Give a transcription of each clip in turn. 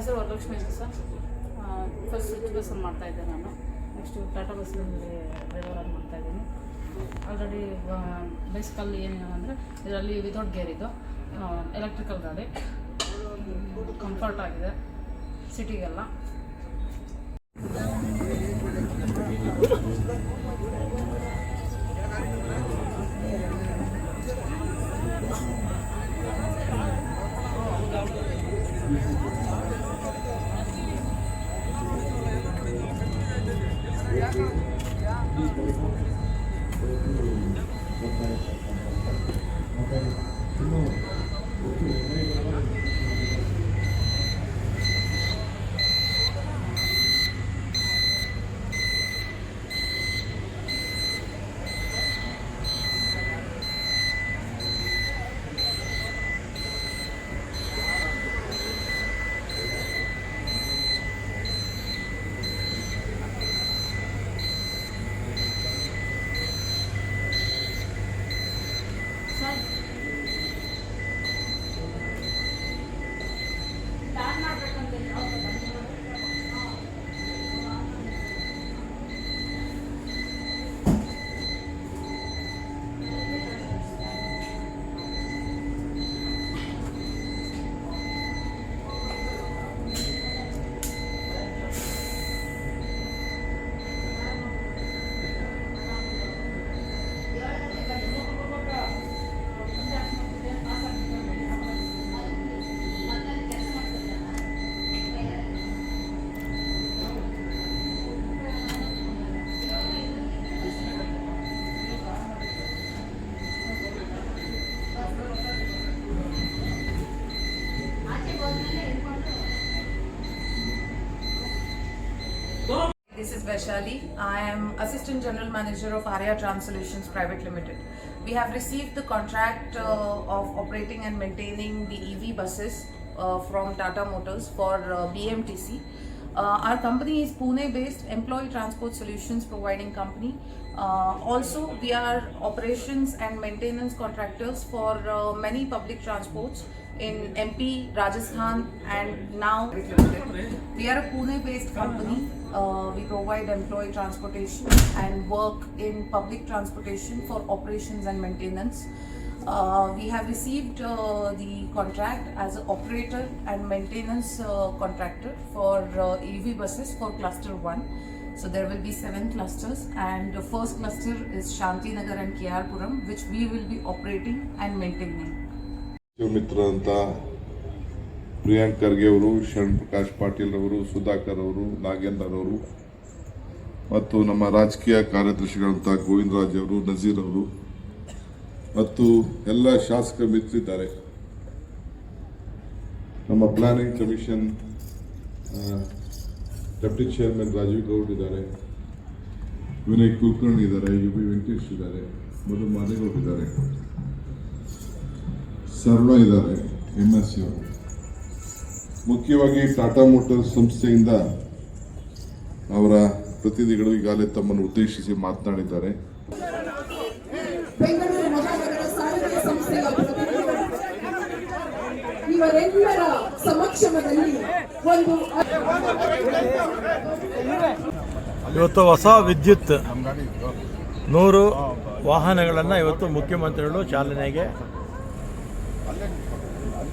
ಹೆಸರು ವರಲಕ್ಷ್ಮಿ ಅಂತ sir. First city ಬಸ್ಸಲ್ಲಿ ಮಾಡ್ತಾ ಇದ್ದೆ ನಾನು. ನೆಕ್ಸ್ಟು ಟಾಟಾ ಬಸ್ಸಲ್ಲಿ ಮಾಡ್ತಾ ಇದ್ದೀನಿ. ಆಲ್ರೆಡಿ ಬೇಸಿಕಲ್ಲಿ ಏನೇನು ಅಂದರೆ ಇದರಲ್ಲಿ ವಿತೌಟ್ ಗೇರ್ ಇದು ಎಲೆಕ್ಟ್ರಿಕಲ್ ಗಾಡಿ. ಕಂಫರ್ಟ್ ಆಗಿದೆ ಸಿಟಿಗೆಲ್ಲ. Sir Thank you. Vaishali. I am Assistant General Manager of Arya Trans Solutions Private Limited. We have received the contract uh, of operating and maintaining the EV buses uh, from Tata Motors for uh, BMTC. Uh, our company is Pune based Employee Transport Solutions providing company. Uh, also, we are operations and maintenance contractors for uh, many public transports in MP, Rajasthan, and now we are a Pune based company. Uh, we provide employee transportation and work in public transportation for operations and maintenance. Uh, we have received uh, the contract as an operator and maintenance uh, contractor for uh, EV buses for cluster 1. So there will be 7 clusters and the first cluster is Shantinagar and Kiarpuram which we will be operating and maintaining. Priyank Kharge ಅವರು, ಶರಣ್ ಪ್ರಕಾಶ್ ಪಾಟೀಲ್ ಅವರು ಸುಧಾಕರ್ ಅವರು ನಾಗೇಂದ್ರ ಅವರು ಮತ್ತು ನಮ್ಮ ರಾಜಕೀಯ ಕಾರ್ಯದರ್ಶಿಗಳಂತ ಗೋವಿಂದರಾಜ್ ಅವರು, ನಜೀರ್ ಅವರು ಮತ್ತು ಎಲ್ಲ ಶಾಸಕ ಮಿತ್ರಿದ್ದಾರೆ ನಮ್ಮ planning commission deputy chairman Rajeev Gowda ಇದ್ದಾರೆ. ವಿನಯ್ ಕುಲಕರ್ಣಿ ಇದ್ದಾರೆ, ಯು ಬಿ ವೆಂಕಟೇಶ್ ಇದ್ದಾರೆ, ಮಧು ಮಾದೇಗೌಡ್ ಇದ್ದಾರೆ. ಸರ್ವ ಇದ್ದಾರೆ ಎಂ ಎಸ್ ಸಿ ಅವರು. ಮುಖ್ಯವಾಗಿ ಟಾಟಾ ಮೋಟರ್ಸ್ ಸಂಸ್ಥೆಯಿಂದ ಅವರ ಪ್ರತಿನಿಧಿಗಳು ಈಗಾಗಲೇ ತಮ್ಮನ್ನು ಉದ್ದೇಶಿಸಿ ಮಾತನಾಡಿದ್ದಾರೆ. ಬೆಂಗಳೂರು ಮಹಾನಗರ ಸಾರಿಗೆ ಸಂಸ್ಥೆಯ ಪ್ರತಿನಿಧಿಗಳು ಇವರೆಲ್ಲರ ಸಮಕ್ಷಮದಲ್ಲಿ ಒಂದು ಇವತ್ತು ಹೊಸ ವಿದ್ಯುತ್ ನೂರು ವಾಹನಗಳನ್ನು ಇವತ್ತು ಮುಖ್ಯಮಂತ್ರಿಗಳು ಚಾಲನೆಗೆ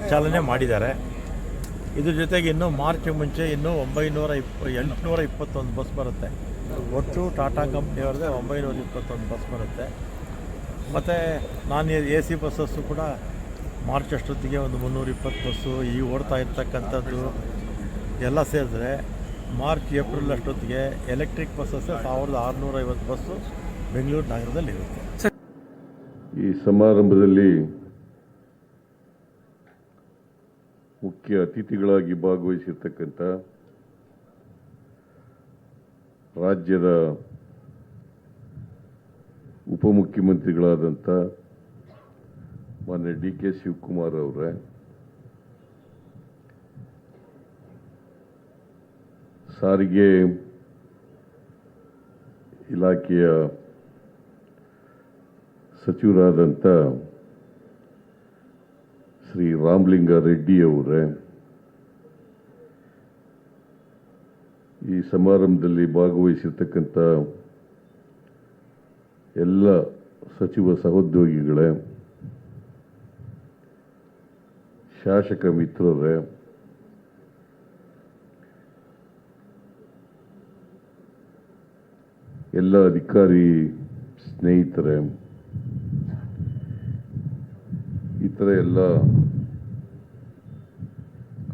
ಚಾಲನೆ ಮಾಡಿದ್ದಾರೆ. ಇದ್ರ ಜೊತೆಗೆ ಇನ್ನೂ ಮಾರ್ಚ್ ಮುಂಚೆ ಇನ್ನೂ ಒಂಬೈನೂರ ಇಪ್ಪ, ಎಂಟುನೂರ ಇಪ್ಪತ್ತೊಂದು ಬಸ್ ಬರುತ್ತೆ. ಒಟ್ಟು ಟಾಟಾ ಕಂಪ್ನಿಯವ್ರದ್ದೇ ಒಂಬೈನೂರ ಇಪ್ಪತ್ತೊಂದು ಬಸ್ ಬರುತ್ತೆ. ಮತ್ತು ನಾನು ಎ ಸಿ ಬಸ್ಸಸ್ಸು ಕೂಡ ಮಾರ್ಚ್ ಅಷ್ಟೊತ್ತಿಗೆ ಒಂದು ಮುನ್ನೂರ ಇಪ್ಪತ್ತು ಬಸ್ಸು ಈ ಓಡ್ತಾ ಇರ್ತಕ್ಕಂಥದ್ದು ಎಲ್ಲ ಸೇರಿದ್ರೆ ಮಾರ್ಚ್, ಏಪ್ರಿಲ್ ಅಷ್ಟೊತ್ತಿಗೆ ಎಲೆಕ್ಟ್ರಿಕ್ ಬಸ್ಸಸ್ಸು ಸಾವಿರದ ಆರುನೂರ ಐವತ್ತು ಬಸ್ಸು ಬೆಂಗಳೂರು ನಗರದಲ್ಲಿ ಇರುತ್ತೆ ಈ ಸಮಾರಂಭದಲ್ಲಿ ಮುಖ್ಯ ಅತಿಥಿಗಳಾಗಿ ಭಾಗವಹಿಸಿರ್ತಕ್ಕಂಥ ರಾಜ್ಯದ ಉಪಮುಖ್ಯಮಂತ್ರಿಗಳಾದಂಥ ಮಾನ್ಯ ಡಿ ಕೆ ಶಿವಕುಮಾರ್ ಅವರೇ ಸಾರಿಗೆ ಇಲಾಖೆಯ ಸಚಿವರಾದಂಥ ಶ್ರೀ ರಾಮಲಿಂಗ ರೆಡ್ಡಿಯವರೇ ಈ ಸಮಾರಂಭದಲ್ಲಿ ಭಾಗವಹಿಸಿರ್ತಕ್ಕಂಥ ಎಲ್ಲ ಸಚಿವ ಸಹೋದ್ಯೋಗಿಗಳೇ ಶಾಸಕ ಮಿತ್ರರೇ ಎಲ್ಲ ಅಧಿಕಾರಿ ಸ್ನೇಹಿತರೆ ಇತರ ಎಲ್ಲ.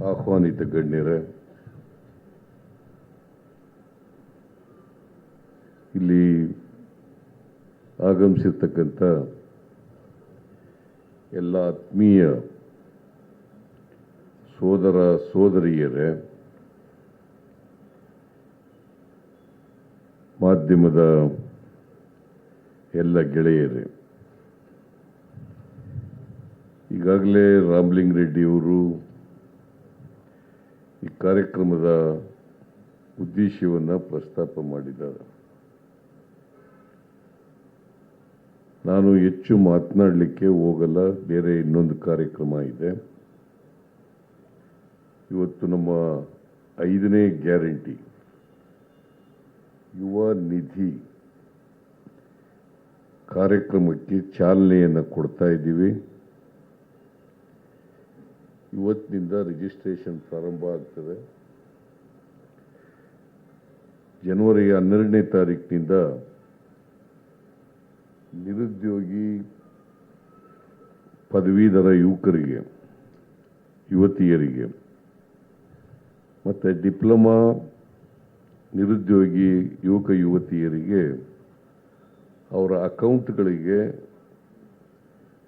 ಆಹ್ವಾನಿತ ಗಣ್ಯರೇ ಇಲ್ಲಿ ಆಗಮಿಸಿರ್ತಕ್ಕಂಥ ಎಲ್ಲ ಆತ್ಮೀಯ ಸೋದರ ಸೋದರಿಯರೇ ಮಾಧ್ಯಮದ ಎಲ್ಲ ಗೆಳೆಯರೇ ಈಗಾಗಲೇ ರಾಮ್ಲಿಂಗ್ ರೆಡ್ಡಿಯವರು ಈ ಕಾರ್ಯಕ್ರಮದ ಉದ್ದೇಶವನ್ನು ಪ್ರಸ್ತಾಪ ಮಾಡಿದ್ದಾರೆ. ನಾನು ಹೆಚ್ಚು ಮಾತನಾಡಲಿಕ್ಕೆ ಹೋಗಲ್ಲ, ಬೇರೆ ಇನ್ನೊಂದು ಕಾರ್ಯಕ್ರಮ ಇದೆ. ಇವತ್ತು ನಮ್ಮ ಐದನೇ ಗ್ಯಾರಂಟಿ. ಯುವ ನಿಧಿ ಕಾರ್ಯಕ್ರಮಕ್ಕೆ ಚಾಲನೆಯನ್ನು ಕೊಡ್ತಾ ಇದ್ದೀವಿ. ಇವತ್ತಿನಿಂದ ರಿಜಿಸ್ಟ್ರೇಷನ್ ಪ್ರಾರಂಭ ಆಗ್ತದೆ. ಜನವರಿ ಹನ್ನೆರಡನೇ ತಾರೀಕಿನಿಂದ ನಿರುದ್ಯೋಗಿ ಪದವೀಧರ ಯುವಕರಿಗೆ, ಯುವತಿಯರಿಗೆ, ಮತ್ತು ಡಿಪ್ಲೊಮಾ ನಿರುದ್ಯೋಗಿ ಯುವಕ ಯುವತಿಯರಿಗೆ ಅವರ ಅಕೌಂಟ್ಗಳಿಗೆ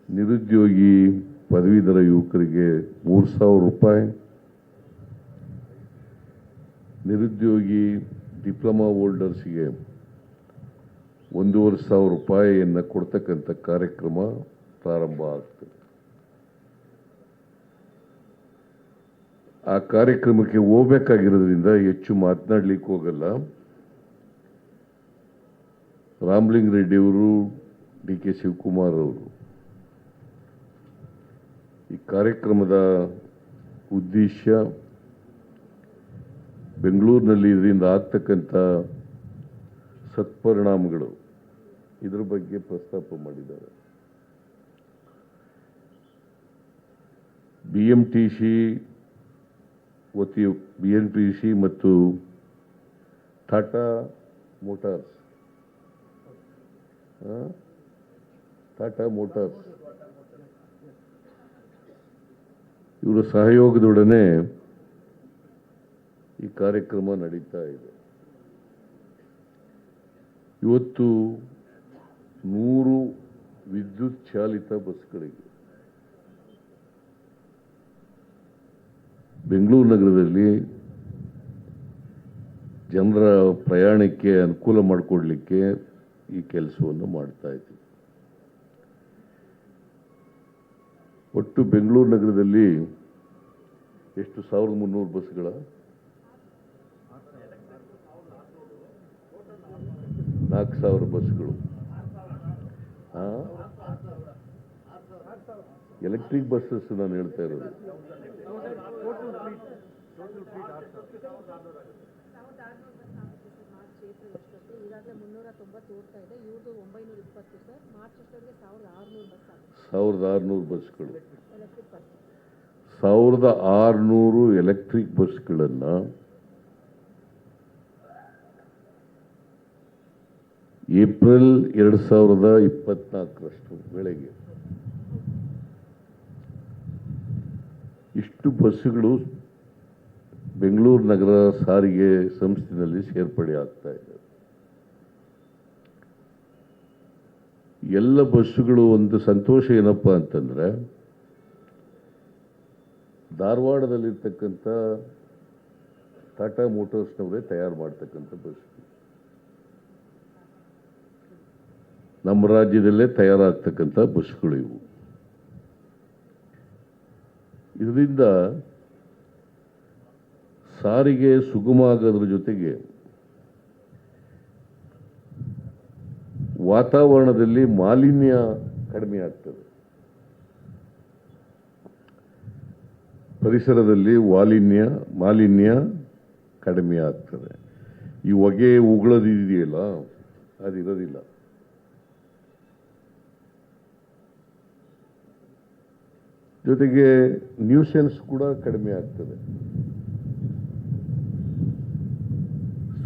ನಿರುದ್ಯೋಗಿ ಪದವೀಧರ ಯುವಕರಿಗೆ ಮೂರು ಸಾವಿರ ರೂಪಾಯಿ. ನಿರುದ್ಯೋಗಿ ಡಿಪ್ಲೊಮಾ ಹೋಲ್ಡರ್ಸ್ಗೆ ಒಂದೂವರೆ ಸಾವಿರ ರೂಪಾಯಿಯನ್ನು ಕೊಡ್ತಕ್ಕಂಥ ಕಾರ್ಯಕ್ರಮ ಪ್ರಾರಂಭ ಆಗ್ತದೆ. ಆ ಕಾರ್ಯಕ್ರಮಕ್ಕೆ ಹೋಗ್ಬೇಕಾಗಿರೋದ್ರಿಂದ ಹೆಚ್ಚು ಮಾತನಾಡ್ಲಿಕ್ಕೆ ಹೋಗಲ್ಲ. ರಾಮ್ಲಿಂಗ್ ರೆಡ್ಡಿಯವರು ಡಿ ಕೆ ಶಿವಕುಮಾರ್ ಅವರು ಈ ಕಾರ್ಯಕ್ರಮದ ಉದ್ದೇಶ ಬೆಂಗಳೂರಿನಲ್ಲಿ ಇದರಿಂದ ಆಗ್ತಕ್ಕಂಥ ಸತ್ಪರಿಣಾಮಗಳು ಇದರ ಬಗ್ಗೆ ಪ್ರಸ್ತಾಪ ಮಾಡಿದ್ದಾರೆ. ಬಿ ಎಂ ಟಿ ಸಿ ವತಿ ಬಿ ಎನ್ ಟಿ ಸಿ ಮತ್ತು ಟಾಟಾ ಮೋಟಾರ್ಸ್? ಟಾಟಾ ಮೋಟಾರ್ಸ್ ಇವರ ಸಹಯೋಗದೊಡನೆ ಈ ಕಾರ್ಯಕ್ರಮ ನಡೀತಾ ಇದೆ. ಇವತ್ತು ನೂರು ವಿದ್ಯುತ್ ಚಾಲಿತ ಬಸ್ಗಳಿಗೆ, ಬೆಂಗಳೂರು ನಗರದಲ್ಲಿ ಜನರ ಪ್ರಯಾಣಕ್ಕೆ ಅನುಕೂಲ ಮಾಡಿಕೊಡ್ಲಿಕ್ಕೆ ಈ ಕೆಲಸವನ್ನು ಮಾಡ್ತಾ ಇದ್ದೀವಿ. ಒಟ್ಟು ಬೆಂಗಳೂರು ನಗರದಲ್ಲಿ ಎಷ್ಟು ಸಾವಿರದ ಮುನ್ನೂರು ಬಸ್ಗಳ ನಾಲ್ಕು ಸಾವಿರ ಬಸ್ಗಳು ಎಲೆಕ್ಟ್ರಿಕ್ ಬಸ್ಸಸ್ ನಾನು ಹೇಳ್ತಾ ಇರೋದು. ಈಗಾಗಲೇ ಮುನ್ನೂರ ತೊಂಬತ್ತು ಓಡ್ತಾ ಇದೆ. ಇವ್ರದ್ದು ಒಂಬೈನೂರ ಇಪ್ಪತ್ತು ಸರ್. ಮಾರ್ಚ್ ಅಷ್ಟೊತ್ತಿಗೆ ಸಾವಿರದ ಆರುನೂರು ಬಸ್ ಸಾವಿರದ ಆರುನೂರು ಬಸ್ಗಳು. ಎಲೆಕ್ಟ್ರಿಕ್ ಬಸ್ ಸಾವಿರದ ಆರುನೂರು ಎಲೆಕ್ಟ್ರಿಕ್ ಬಸ್ಗಳನ್ನು ಏಪ್ರಿಲ್ ಎರಡು ಸಾವಿರದ ಇಪ್ಪತ್ನಾಲ್ಕರಷ್ಟು ಬೆಳಗ್ಗೆ. ಇಷ್ಟು ಬಸ್ಸುಗಳು ಬೆಂಗಳೂರು ನಗರ ಸಾರಿಗೆ ಸಂಸ್ಥೆಯಲ್ಲಿ ಸೇರ್ಪಡೆ ಆಗ್ತಾ ಇದೆ. ಎಲ್ಲ ಬಸ್ಸುಗಳು ಒಂದು ಸಂತೋಷ ಏನಪ್ಪ ಅಂತಂದ್ರೆ, ಧಾರವಾಡದಲ್ಲಿರ್ತಕ್ಕಂಥ ಟಾಟಾ ಮೋಟರ್ಸ್ನವರೇ ತಯಾರು ಮಾಡ್ತಕ್ಕಂಥ ಬಸ್. ನಮ್ಮ ರಾಜ್ಯದಲ್ಲೇ ತಯಾರಾಗ್ತಕ್ಕಂಥ ಬಸ್ಗಳು ಇವು. ಇದರಿಂದ ಸಾರಿಗೆ ಸುಗಮ ಆಗೋದ್ರ ಜೊತೆಗೆ ವಾತಾವರಣದಲ್ಲಿ ಮಾಲಿನ್ಯ ಕಡಿಮೆ ಆಗ್ತದೆ. ಪರಿಸರದಲ್ಲಿ ಮಾಲಿನ್ಯ ಮಾಲಿನ್ಯ ಕಡಿಮೆ ಆಗ್ತದೆ. ಈ ಹೊಗೆ ಉಗುಳದಿದೆಯಲ್ಲ ಅದಿರೋದಿಲ್ಲ. ಜೊತೆಗೆ ನ್ಯೂಸೆನ್ಸ್ ಕೂಡ ಕಡಿಮೆ ಆಗ್ತದೆ.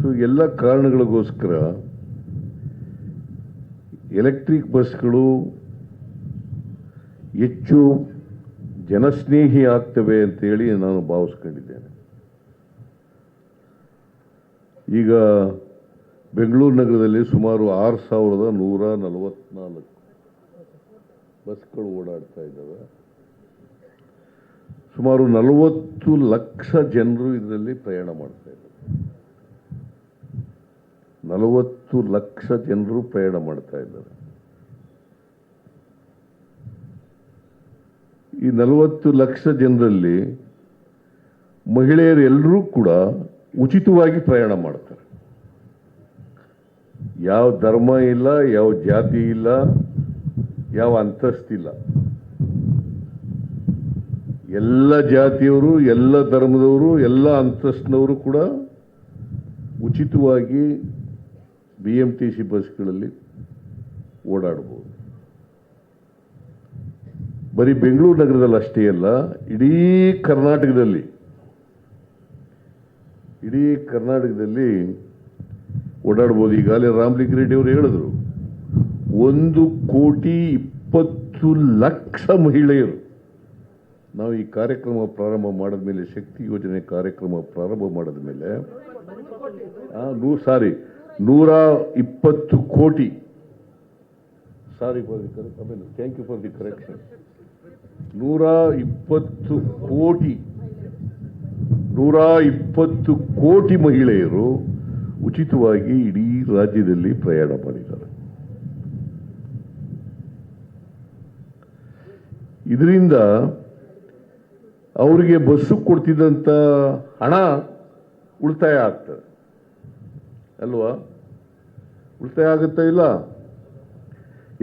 ಸೊ ಎಲ್ಲ ಕಾರಣಗಳಿಗೋಸ್ಕರ ಎಲೆಕ್ಟ್ರಿಕ್ ಬಸ್ಗಳು ಹೆಚ್ಚು ಜನಸ್ನೇಹಿ ಆಗ್ತವೆ ಅಂತೇಳಿ ನಾನು ಭಾವಿಸ್ಕೊಂಡಿದ್ದೇನೆ. ಈಗ ಬೆಂಗಳೂರು ನಗರದಲ್ಲಿ ಸುಮಾರು ಆರು ಸಾವಿರದ ನೂರ ನಲವತ್ನಾಲ್ಕು ಬಸ್ಗಳು ಓಡಾಡ್ತಾ ಇದ್ದಾವೆ. ಸುಮಾರು ನಲವತ್ತು ಲಕ್ಷ ಜನರು ಇದರಲ್ಲಿ ಪ್ರಯಾಣ ಮಾಡ್ತಾ ಇದ್ದಾರೆ. ನಲವತ್ತು ಲಕ್ಷ ಜನರು ಪ್ರಯಾಣ ಮಾಡ್ತಾ ಇದ್ದಾರೆ. ಈ ನಲವತ್ತು ಲಕ್ಷ ಜನರಲ್ಲಿ ಮಹಿಳೆಯರು ಎಲ್ಲರೂ ಕೂಡ ಉಚಿತವಾಗಿ ಪ್ರಯಾಣ ಮಾಡ್ತಾರೆ. ಯಾವ ಧರ್ಮ ಇಲ್ಲ, ಯಾವ ಜಾತಿ ಇಲ್ಲ, ಯಾವ ಅಂತಸ್ತಿಲ್ಲ ಎಲ್ಲ ಜಾತಿಯವರು, ಎಲ್ಲ ಧರ್ಮದವರು, ಎಲ್ಲ ಅಂತಸ್ತಿನವರು ಕೂಡ ಉಚಿತವಾಗಿ ಬಿ ಎಂ ಟಿ ಸಿ ಬಸ್ಗಳಲ್ಲಿ ಓಡಾಡ್ಬೋದು ಬರೀ ಬೆಂಗಳೂರು ನಗರದಲ್ಲಿ ಅಷ್ಟೇ ಅಲ್ಲ, ಇಡೀ ಕರ್ನಾಟಕದಲ್ಲಿ ಇಡೀ ಕರ್ನಾಟಕದಲ್ಲಿ ಓಡಾಡ್ಬೋದು ಈಗಾಗಲೇ ರಾಮಲಿಂಗ ರೆಡ್ಡಿ ಅವರು ಹೇಳಿದ್ರು, ಒಂದು ಕೋಟಿ ಇಪ್ಪತ್ತು ಲಕ್ಷ ಮಹಿಳೆಯರು ನಾವು ಈ ಕಾರ್ಯಕ್ರಮ ಪ್ರಾರಂಭ ಮಾಡಿದ ಮೇಲೆ ಶಕ್ತಿ ಯೋಜನೆ ಕಾರ್ಯಕ್ರಮ ಪ್ರಾರಂಭ ಮಾಡಿದ ಮೇಲೆ ಸಾರಿ ನೂರ ಇಪ್ಪತ್ತು ಕೋಟಿ. ಸಾರಿ ಫಾರ್ ದಿ ಕರೆಕ್ಟ್ ಆಮೇಲೆ thank you for the correction ನೂರ ಇಪ್ಪತ್ತು ಕೋಟಿ. ನೂರ ಇಪ್ಪತ್ತು ಕೋಟಿ ಮಹಿಳೆಯರು ಉಚಿತವಾಗಿ ಇಡೀ ರಾಜ್ಯದಲ್ಲಿ ಪ್ರಯಾಣ ಮಾಡಿದ್ದಾರೆ. ಇದರಿಂದ ಅವರಿಗೆ ಬಸ್ಸು ಕೊಡ್ತಿದ್ದಂಥ ಹಣ ಉಳಿತಾಯ ಆಗ್ತದೆ. ಅಲ್ವಾ? ಉಳಿತಾಯ ಆಗುತ್ತಾ ಇಲ್ಲ?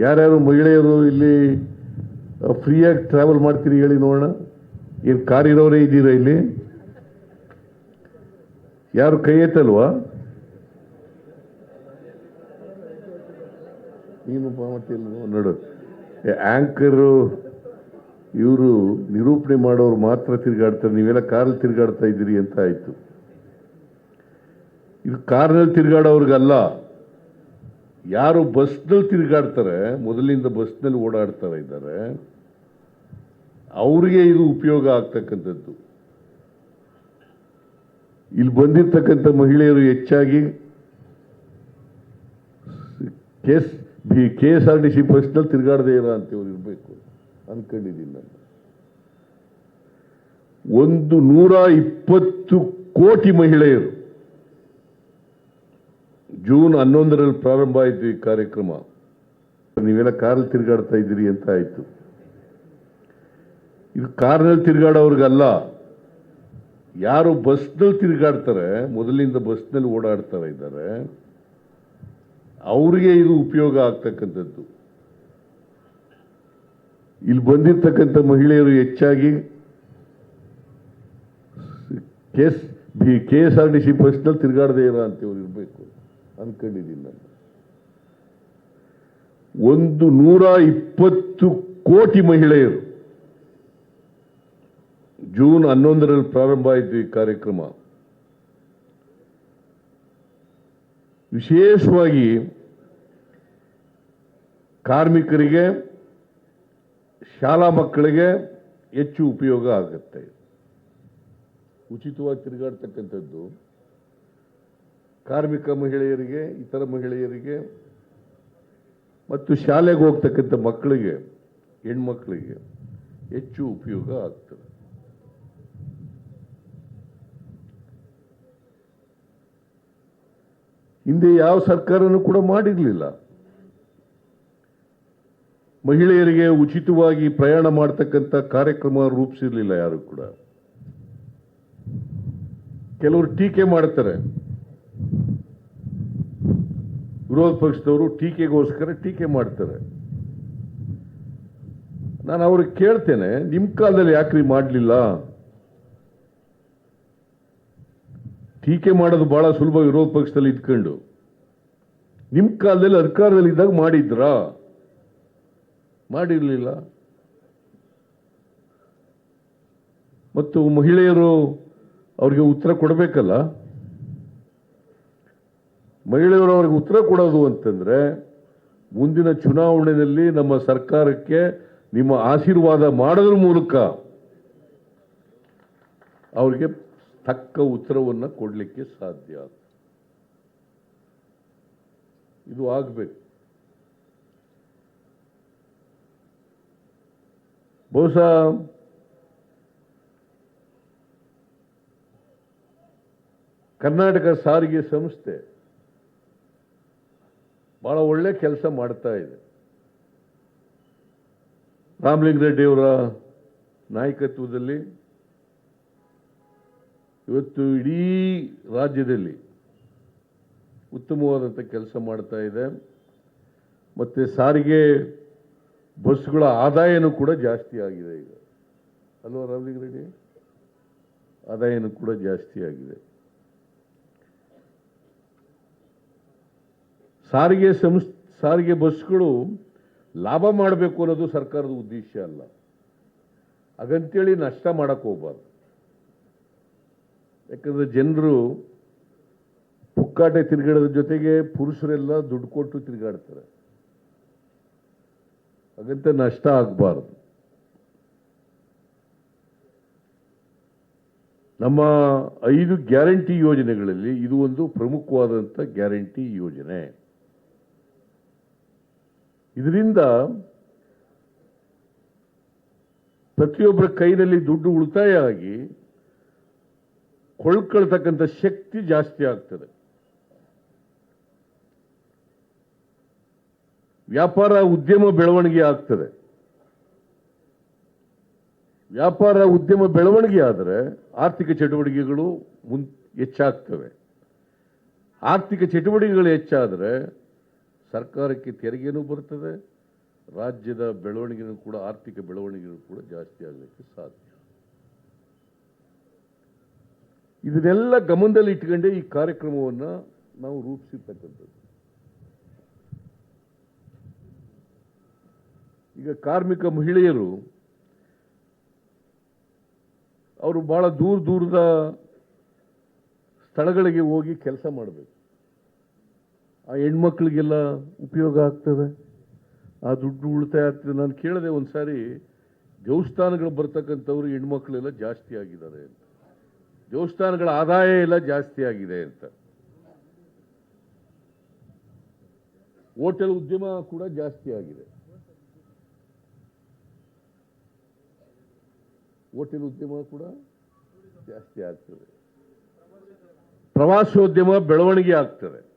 ಯಾರ್ಯಾರು ಮಹಿಳೆಯರು ಇಲ್ಲಿ ಫ್ರೀಯಾಗಿ ಟ್ರಾವೆಲ್ ಮಾಡ್ತೀರಿ ಹೇಳಿ ನೋಡೋಣ. ಏನು ಕಾರ್ ಇರೋರೇ ಇದ್ದೀರಾ ಇಲ್ಲಿ? ಯಾರು ಕೈ ಎತ್ತಲ್ವಾ? ನೀನು ನೋಡು ಆ್ಯಂಕರು ಇವರು ನಿರೂಪಣೆ ಮಾಡೋರು ಮಾತ್ರ ತಿರುಗಾಡ್ತಾರೆ. ನೀವೆಲ್ಲ ಕಾರಲ್ಲಿ ತಿರುಗಾಡ್ತಾ ಇದ್ದೀರಿ ಅಂತ ಆಯ್ತು. ಇದು ಕಾರ್ನಲ್ಲಿ ತಿರುಗಾಡೋರಿಗಲ್ಲ. ಯಾರು ಬಸ್ನಲ್ಲಿ ತಿರುಗಾಡ್ತಾರೆ, ಮೊದಲಿಂದ ಬಸ್ನಲ್ಲಿ ಓಡಾಡ್ತಾರೆ ಇದ್ದಾರೆ, ಅವರಿಗೆ ಇದು ಉಪಯೋಗ ಆಗ್ತಕ್ಕಂಥದ್ದು. ಇಲ್ಲಿ ಬಂದಿರ್ತಕ್ಕಂಥ ಮಹಿಳೆಯರು ಹೆಚ್ಚಾಗಿ ಕೆಸ್ K S R T C ಬಸ್ನಲ್ಲಿ ತಿರುಗಾಡದೇ ಇರೋ ಅಂತೇವ್ರು ಇರಬೇಕು ಅನ್ಕೊಂಡಿದ್ದೀನಿ ನಾನು. ಒಂದು ನೂರ ಇಪ್ಪತ್ತು ಕೋಟಿ ಮಹಿಳೆಯರು ಜೂನ್ ಹನ್ನೊಂದರಲ್ಲಿ ಪ್ರಾರಂಭ ಆಯಿತು ಈ ಕಾರ್ಯಕ್ರಮ. ನೀವೆಲ್ಲ ಕಾರಲ್ಲಿ ತಿರುಗಾಡ್ತಾ ಇದ್ದೀರಿ ಅಂತ ಆಯಿತು. ಇದು ಕಾರ್ನಲ್ಲಿ ತಿರುಗಾಡೋರಿಗಲ್ಲ. ಯಾರು ಬಸ್ನಲ್ಲಿ ತಿರುಗಾಡ್ತಾರೆ, ಮೊದಲಿಂದ ಬಸ್ನಲ್ಲಿ ಓಡಾಡ್ತಾರೆ ಇದ್ದಾರೆ. ಅವರಿಗೆ ಇದು ಉಪಯೋಗ ಆಗ್ತಕ್ಕಂಥದ್ದು. ಇಲ್ಲಿ ಬಂದಿರ್ತಕ್ಕಂಥ ಮಹಿಳೆಯರು ಹೆಚ್ಚಾಗಿ ಕೆಸ್ K S R T C ಬಸ್ನಲ್ಲಿ ತಿರುಗಾಡದೇ ಇರೋ ಅಂತೇವ್ರು ಇರಬೇಕು. ಅನ್ಕೊಂಡಿದ್ದೀನಿ ನಾನು. ಒಂದು ನೂರ ಇಪ್ಪತ್ತು ಕೋಟಿ ಮಹಿಳೆಯರು. ಜೂನ್ ಹನ್ನೊಂದರಲ್ಲಿ ಪ್ರಾರಂಭ ಆಯಿತು ಈ ಕಾರ್ಯಕ್ರಮ. ವಿಶೇಷವಾಗಿ ಕಾರ್ಮಿಕರಿಗೆ, ಶಾಲಾ ಮಕ್ಕಳಿಗೆ ಹೆಚ್ಚು ಉಪಯೋಗ ಆಗುತ್ತೆ. ಉಚಿತವಾಗಿ ತಿರುಗಾಡ್ತಕ್ಕಂಥದ್ದು ಕಾರ್ಮಿಕ ಮಹಿಳೆಯರಿಗೆ, ಇತರ ಮಹಿಳೆಯರಿಗೆ, ಮತ್ತು ಶಾಲೆಗೆ ಹೋಗ್ತಕ್ಕಂಥ ಮಕ್ಕಳಿಗೆ, ಹೆಣ್ಮಕ್ಳಿಗೆ ಹೆಚ್ಚು ಉಪಯೋಗ ಆಗ್ತದೆ. ಹಿಂದೆ ಯಾವ ಸರ್ಕಾರನೂ ಕೂಡ ಮಾಡಿರಲಿಲ್ಲ. ಮಹಿಳೆಯರಿಗೆ ಉಚಿತವಾಗಿ ಪ್ರಯಾಣ ಮಾಡ್ತಕ್ಕಂಥ ಕಾರ್ಯಕ್ರಮ ರೂಪಿಸಿರ್ಲಿಲ್ಲ ಯಾರು ಕೂಡ. ಕೆಲವರು ಟೀಕೆ ಮಾಡ್ತಾರೆ. ವಿರೋಧ ಪಕ್ಷದವರು ಟೀಕೆಗೋಸ್ಕರ ಟೀಕೆ ಮಾಡ್ತಾರೆ. ನಾನು ಅವ್ರಿಗೆ ಕೇಳ್ತೇನೆ ನಿಮ್ಮ ಕಾಲದಲ್ಲಿ ಯಾಕ್ರಿ ಮಾಡಲಿಲ್ಲ? ಟೀಕೆ ಮಾಡೋದು ಬಹಳ ಸುಲಭ ವಿರೋಧ ಪಕ್ಷದಲ್ಲಿ ಇಟ್ಕೊಂಡು ನಿಮ್ಮ ಕಾಲದಲ್ಲಿ ಅಧಿಕಾರದಲ್ಲಿ ಇದ್ದಾಗ ಮಾಡಿದ್ರಾ? ಮಾಡಿರಲಿಲ್ಲ. ಮತ್ತು ಮಹಿಳೆಯರು ಅವರಿಗೆ ಉತ್ತರ ಕೊಡಬೇಕಲ್ಲ? ಮಹಿಳೆಯರು ಅವ್ರಿಗೆ ಉತ್ತರ ಕೊಡೋದು ಅಂತಂದರೆ, ಮುಂದಿನ ಚುನಾವಣೆಯಲ್ಲಿ ನಮ್ಮ ಸರ್ಕಾರಕ್ಕೆ ನಿಮ್ಮ ಆಶೀರ್ವಾದ ಮಾಡೋದ್ರ ಮೂಲಕ ಅವರಿಗೆ ತಕ್ಕ ಉತ್ತರವನ್ನು ಕೊಡಲಿಕ್ಕೆ ಸಾಧ್ಯ. ಇದು ಆಗಬೇಕು. ಬಹುಶಃ ಕರ್ನಾಟಕ ಸಾರಿಗೆ ಸಂಸ್ಥೆ ಬಹಳ ಒಳ್ಳೆ ಕೆಲಸ ಮಾಡ್ತಾ ಇದೆ. ರಾಮಲಿಂಗರೆಡ್ಡಿಯವರ ನಾಯಕತ್ವದಲ್ಲಿ ಇವತ್ತು ಇಡೀ ರಾಜ್ಯದಲ್ಲಿ ಉತ್ತಮವಾದಂಥ ಕೆಲಸ ಮಾಡ್ತಾ ಇದೆ. ಮತ್ತು ಸಾರಿಗೆ ಬಸ್ಗಳ ಆದಾಯನೂ ಕೂಡ ಜಾಸ್ತಿ ಆಗಿದೆ ಈಗ. ಅಲ್ವಾ ರಾಮಲಿಂಗರೆಡ್ಡಿ ಆದಾಯನೂ ಕೂಡ ಜಾಸ್ತಿ ಆಗಿದೆ. ಸಾರಿಗೆ ಸಂಸ್, ಸಾರಿಗೆ ಬಸ್ಗಳು ಲಾಭ ಮಾಡಬೇಕು ಅನ್ನೋದು ಸರ್ಕಾರದ ಉದ್ದೇಶ ಅಲ್ಲ. ಹಾಗಂತೇಳಿ ನಷ್ಟ ಮಾಡಕ್ಕೆ ಹೋಗ್ಬಾರ್ದು. ಯಾಕಂದರೆ ಜನರು ಪುಕ್ಕಾಟೆ ತಿರುಗಾಡೋದ್ರ ಜೊತೆಗೆ ಪುರುಷರೆಲ್ಲ ದುಡ್ಡು ಕೊಟ್ಟು ತಿರುಗಾಡ್ತಾರೆ. ಹಾಗಂತ ನಷ್ಟ ಆಗಬಾರ್ದು. ನಮ್ಮ ಐದು ಗ್ಯಾರಂಟಿ ಯೋಜನೆಗಳಲ್ಲಿ ಇದು ಒಂದು ಪ್ರಮುಖವಾದಂಥ ಗ್ಯಾರಂಟಿ ಯೋಜನೆ. ಇದರಿಂದ ಪ್ರತಿಯೊಬ್ಬರ ಕೈನಲ್ಲಿ ದುಡ್ಡು ಉಳಿತಾಯ ಆಗಿ ಕೊಳ್ಕೊಳ್ತಕ್ಕಂಥ ಶಕ್ತಿ ಜಾಸ್ತಿ ಆಗ್ತದೆ. ವ್ಯಾಪಾರ ಉದ್ಯಮ ಬೆಳವಣಿಗೆ ಆಗ್ತದೆ. ವ್ಯಾಪಾರ ಉದ್ಯಮ ಬೆಳವಣಿಗೆ ಆದರೆ ಆರ್ಥಿಕ ಚಟುವಟಿಕೆಗಳು ಮುನ್, ಹೆಚ್ಚಾಗ್ತವೆ. ಆರ್ಥಿಕ ಚಟುವಟಿಕೆಗಳು ಹೆಚ್ಚಾದರೆ ಸರ್ಕಾರಕ್ಕೆ ತೆರಿಗೆನೂ ಬರ್ತದೆ, ರಾಜ್ಯದ ಬೆಳವಣಿಗೆನೂ ಕೂಡ, ಆರ್ಥಿಕ ಬೆಳವಣಿಗೆನೂ ಕೂಡ ಜಾಸ್ತಿ ಆಗಲಿಕ್ಕೆ ಸಾಧ್ಯ. ಇದನ್ನೆಲ್ಲ ಗಮನದಲ್ಲಿ ಇಟ್ಕೊಂಡೇ ಈ ಕಾರ್ಯಕ್ರಮವನ್ನು ನಾವು ರೂಪಿಸಿರ್ತಕ್ಕಂಥದ್ದು. ಈಗ ಕಾರ್ಮಿಕ ಮಹಿಳೆಯರು, ಅವರು ಬಹಳ ದೂರ ದೂರದ ಸ್ಥಳಗಳಿಗೆ ಹೋಗಿ ಕೆಲಸ ಮಾಡಬೇಕು. ಆ ಹೆಣ್ಮಕ್ಳಿಗೆಲ್ಲ ಉಪಯೋಗ ಆಗ್ತದೆ? ಆ ದುಡ್ಡು ಉಳಿತಾಯ ಆಗ್ತದೆ? ನಾನು ಕೇಳಿದೆ ಒಂದು ಸಾರಿ, ದೇವಸ್ಥಾನಗಳು ಬರ್ತಕ್ಕಂಥವ್ರು ಹೆಣ್ಮಕ್ಳೆಲ್ಲ ಜಾಸ್ತಿ ಆಗಿದ್ದಾರೆ ಅಂತ. ದೇವಸ್ಥಾನಗಳ ಆದಾಯ ಎಲ್ಲ ಜಾಸ್ತಿ ಆಗಿದೆ ಅಂತ. ಹೋಟೆಲ್ ಉದ್ಯಮ ಕೂಡ ಜಾಸ್ತಿ ಆಗಿದೆ. ಹೋಟೆಲ್ ಉದ್ಯಮ ಕೂಡ ಜಾಸ್ತಿ ಆಗ್ತದೆ. ಪ್ರವಾಸೋದ್ಯಮ ಬೆಳವಣಿಗೆ ಆಗ್ತದೆ.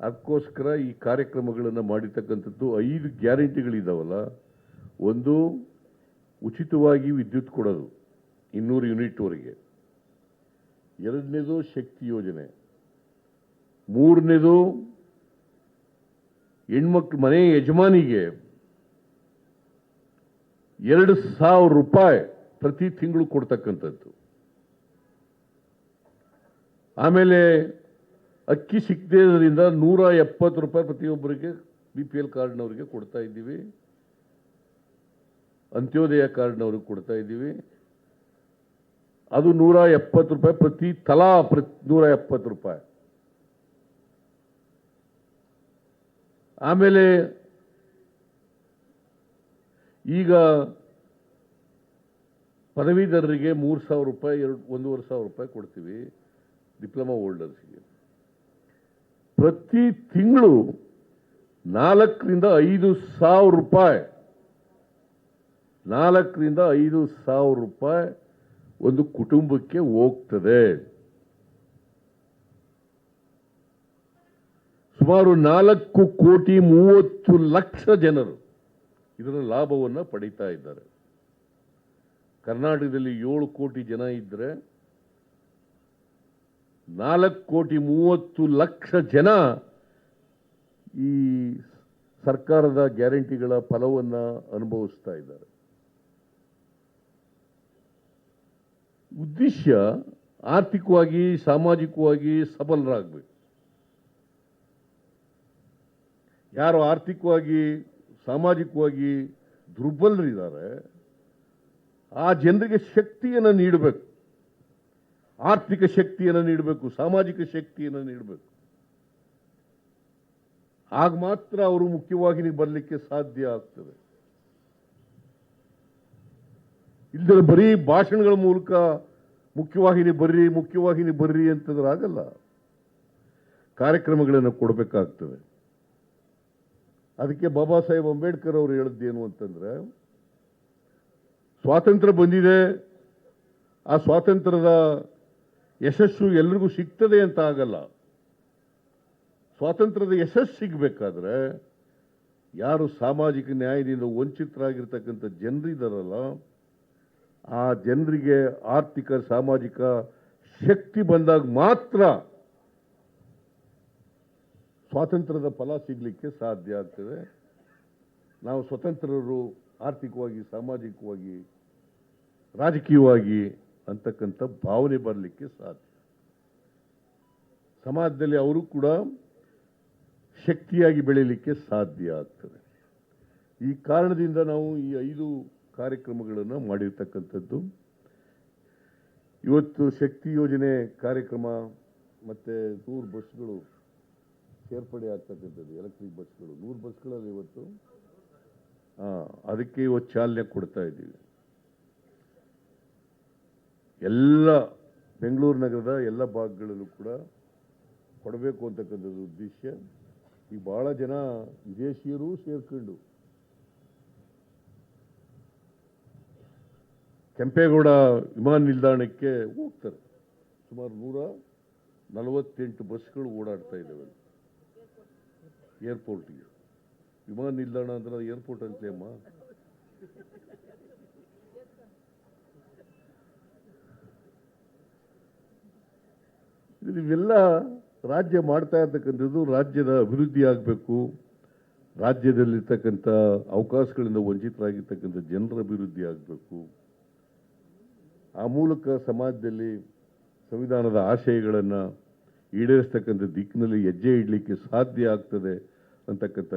ಅದಕ್ಕೋಸ್ಕರ ಈ ಕಾರ್ಯಕ್ರಮಗಳನ್ನು ಮಾಡಿರ್ತಕ್ಕಂಥದ್ದು ಐದು ಗ್ಯಾರಂಟಿಗಳಿದ್ದಾವಲ್ಲ ಒಂದು ಉಚಿತವಾಗಿ ವಿದ್ಯುತ್ ಕೊಡೋದು ಇನ್ನೂರು ಯೂನಿಟ್ವರೆಗೆ ಎರಡನೇದು ಶಕ್ತಿ ಯೋಜನೆ. ಮೂರನೇದು ಹೆಣ್ಮಕ್ಳು, ಮನೆ ಯಜಮಾನಿಗೆ ಎರಡು ಸಾವಿರ ರೂಪಾಯಿ ಪ್ರತಿ ತಿಂಗಳು ಕೊಡ್ತಕ್ಕಂಥದ್ದು. ಆಮೇಲೆ ಅಕ್ಕಿ ಸಿಗದೇ ಇರೋದ್ರಿಂದ ನೂರ ಎಪ್ಪತ್ತು ರೂಪಾಯಿ ಪ್ರತಿಯೊಬ್ಬರಿಗೆ ಬಿ ಪಿ ಎಲ್ ಕಾರ್ಡ್ನವರಿಗೆ ಕೊಡ್ತಾ ಇದ್ದೀವಿ. ಅಂತ್ಯೋದಯ ಕಾರ್ಡ್ನವ್ರಿಗೆ ಕೊಡ್ತಾ ಇದ್ದೀವಿ. ಅದು ನೂರ ಎಪ್ಪತ್ತು ರೂಪಾಯಿ ಪ್ರತಿ ತಲಾ ಪ್ರತಿ ನೂರ ಎಪ್ಪತ್ತು ರೂಪಾಯಿ. ಆಮೇಲೆ ಈಗ ಪದವೀಧರರಿಗೆ ಮೂರು ಸಾವಿರ ರೂಪಾಯಿ, ಎರಡು, ಒಂದೂವರೆ ಸಾವಿರ ರೂಪಾಯಿ ಕೊಡ್ತೀವಿ. ಡಿಪ್ಲೊಮಾ ಹೋಲ್ಡರ್ಸ್ಗೆ. ಪ್ರತಿ ತಿಂಗಳು ನಾಲ್ಕರಿಂದ ಐದು ಸಾವಿರ ರೂಪಾಯಿ. ನಾಲ್ಕರಿಂದ ಐದು ಸಾವಿರ ರೂಪಾಯಿ ಒಂದು ಕುಟುಂಬಕ್ಕೆ ಹೋಗ್ತದೆ. ಸುಮಾರು ನಾಲ್ಕು ಕೋಟಿ ಮೂವತ್ತು ಲಕ್ಷ ಜನರು ಇದರ ಲಾಭವನ್ನು ಪಡೀತಾ ಇದ್ದಾರೆ. ಕರ್ನಾಟಕದಲ್ಲಿ ಏಳು ಕೋಟಿ ಜನ ಇದ್ದರೆ ನಾಲ್ಕು ಕೋಟಿ ಮೂವತ್ತು ಲಕ್ಷ ಜನ ಈ ಸರ್ಕಾರದ ಗ್ಯಾರಂಟಿಗಳ ಫಲವನ್ನು ಅನುಭವಿಸ್ತಾ ಇದ್ದಾರೆ. ಉದ್ದೇಶ ಆರ್ಥಿಕವಾಗಿ, ಸಾಮಾಜಿಕವಾಗಿ ಸಬಲರಾಗಬೇಕು. ಯಾರು ಆರ್ಥಿಕವಾಗಿ, ಸಾಮಾಜಿಕವಾಗಿ ದುರ್ಬಲರಿದ್ದಾರೆ, ಆ ಜನರಿಗೆ ಶಕ್ತಿಯನ್ನು ನೀಡಬೇಕು. ಆರ್ಥಿಕ ಶಕ್ತಿಯನ್ನು ನೀಡಬೇಕು, ಸಾಮಾಜಿಕ ಶಕ್ತಿಯನ್ನು ನೀಡಬೇಕು. ಆಗ ಮಾತ್ರ ಅವರು ಮುಖ್ಯವಾಗಿ ಬರಲಿಕ್ಕೆ ಸಾಧ್ಯ ಆಗ್ತದೆ. ಇಲ್ಲದ್ರೆ ಬರೀ ಭಾಷಣಗಳ ಮೂಲಕ ಮುಖ್ಯವಾಹಿನಿ ಬರ್ರಿ ಮುಖ್ಯವಾಹಿನಿ ಬರ್ರಿ ಅಂತಂದ್ರೆ ಆಗಲ್ಲ. ಕಾರ್ಯಕ್ರಮಗಳನ್ನು ಕೊಡಬೇಕಾಗ್ತದೆ. ಅದಕ್ಕೆ ಬಾಬಾ ಸಾಹೇಬ್ ಅಂಬೇಡ್ಕರ್ ಅವರು ಹೇಳಿದ್ದೇನು ಅಂತಂದ್ರೆ, ಸ್ವಾತಂತ್ರ್ಯ ಬಂದಿದೆ, ಆ ಸ್ವಾತಂತ್ರ್ಯದ ಯಶಸ್ಸು ಎಲ್ರಿಗೂ ಸಿಗ್ತದೆ ಅಂತ ಆಗಲ್ಲ. ಸ್ವಾತಂತ್ರ್ಯದ ಯಶಸ್ಸು ಸಿಗಬೇಕಾದ್ರೆ ಯಾರು ಸಾಮಾಜಿಕ ನ್ಯಾಯದಿಂದ ವಂಚಿತರಾಗಿರ್ತಕ್ಕಂಥ ಜನರಿದ್ದಾರಲ್ಲ ಆ ಜನರಿಗೆ ಆರ್ಥಿಕ, ಸಾಮಾಜಿಕ ಶಕ್ತಿ ಬಂದಾಗ ಮಾತ್ರ ಸ್ವಾತಂತ್ರ್ಯದ ಫಲ ಸಿಗಲಿಕ್ಕೆ ಸಾಧ್ಯ ಆಗ್ತದೆ. ನಾವು ಸ್ವತಂತ್ರರು ಆರ್ಥಿಕವಾಗಿ, ಸಾಮಾಜಿಕವಾಗಿ, ರಾಜಕೀಯವಾಗಿ ಅಂತಕ್ಕಂಥ ಭಾವನೆ ಬರಲಿಕ್ಕೆ ಸಾಧ್ಯ. ಸಮಾಜದಲ್ಲಿ ಅವರು ಕೂಡ ಶಕ್ತಿಯಾಗಿ ಬೆಳೀಲಿಕ್ಕೆ ಸಾಧ್ಯ ಆಗ್ತದೆ. ಈ ಕಾರಣದಿಂದ ನಾವು ಈ ಐದು ಕಾರ್ಯಕ್ರಮಗಳನ್ನು ಮಾಡಿರ್ತಕ್ಕಂಥದ್ದು. ಇವತ್ತು ಶಕ್ತಿ ಯೋಜನೆ ಕಾರ್ಯಕ್ರಮ ಮತ್ತು ನೂರು ಬಸ್ಗಳು ಸೇರ್ಪಡೆ ಆಗ್ತಕ್ಕಂಥದ್ದು, ಎಲೆಕ್ಟ್ರಿಕ್ ಬಸ್ಗಳು. ನೂರು ಬಸ್ಗಳಲ್ಲಿ ಇವತ್ತು ಅದಕ್ಕೆ ಇವತ್ತು ಚಾಲನೆ ಕೊಡ್ತಾ ಇದ್ದೀವಿ. ಎಲ್ಲ ಬೆಂಗಳೂರು ನಗರದ ಎಲ್ಲ ಭಾಗಗಳಲ್ಲೂ ಕೂಡ ಕೊಡಬೇಕು ಅಂತಕ್ಕಂಥದ್ದು ಉದ್ದೇಶ. ಈಗ ಭಾಳ ಜನ ವಿದೇಶಿಯರು ಸೇರ್ಕೊಂಡು ಕೆಂಪೇಗೌಡ ವಿಮಾನ ನಿಲ್ದಾಣಕ್ಕೆ ಹೋಗ್ತಾರೆ. ಸುಮಾರು ನೂರ ನಲವತ್ತೆಂಟು ಬಸ್ಗಳು ಓಡಾಡ್ತಾ ಇದ್ದಾವೆ. ಏರ್ಪೋರ್ಟ್ಗೆ ವಿಮಾನ ನಿಲ್ದಾಣ ಅಂದ್ರೆ ಏರ್ಪೋರ್ಟ್ ಅಂತಲೇ ಇವೆಲ್ಲ ರಾಜ್ಯ ಮಾಡ್ತಾ ಇರ್ತಕ್ಕಂಥದ್ದು ರಾಜ್ಯದ ಅಭಿವೃದ್ಧಿ ಆಗಬೇಕು. ರಾಜ್ಯದಲ್ಲಿರ್ತಕ್ಕಂಥ ಅವಕಾಶಗಳಿಂದ ವಂಚಿತರಾಗಿರ್ತಕ್ಕಂಥ ಜನರ ಅಭಿವೃದ್ಧಿ ಆಗಬೇಕು. ಆ ಮೂಲಕ ಸಮಾಜದಲ್ಲಿ ಸಂವಿಧಾನದ ಆಶಯಗಳನ್ನು ಈಡೇರಿಸ್ತಕ್ಕಂಥ ದಿಕ್ಕಿನಲ್ಲಿ ಹೆಜ್ಜೆ ಇಡಲಿಕ್ಕೆ ಸಾಧ್ಯ ಆಗ್ತದೆ ಅಂತಕ್ಕಂಥ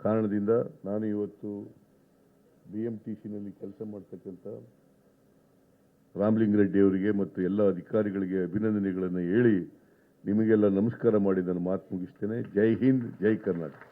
ಕಾರಣದಿಂದ ನಾನು ಇವತ್ತು ಬಿ ಎಂ ಟಿ ಸಿನಲ್ಲಿ ಕೆಲಸ ಮಾಡ್ತಕ್ಕಂಥ ರಾಮಲಿಂಗರೆಡ್ಡಿ ಅವರಿಗೆ ಮತ್ತು ಎಲ್ಲ ಅಧಿಕಾರಿಗಳಿಗೆ ಅಭಿನಂದನೆಗಳನ್ನು ಹೇಳಿ ನಿಮಗೆಲ್ಲ ನಮಸ್ಕಾರ ಮಾಡಿ ನಾನು ಮಾತು ಮುಗಿಸ್ತೇನೆ. ಜೈ ಹಿಂದ್, ಜೈ ಕರ್ನಾಟಕ.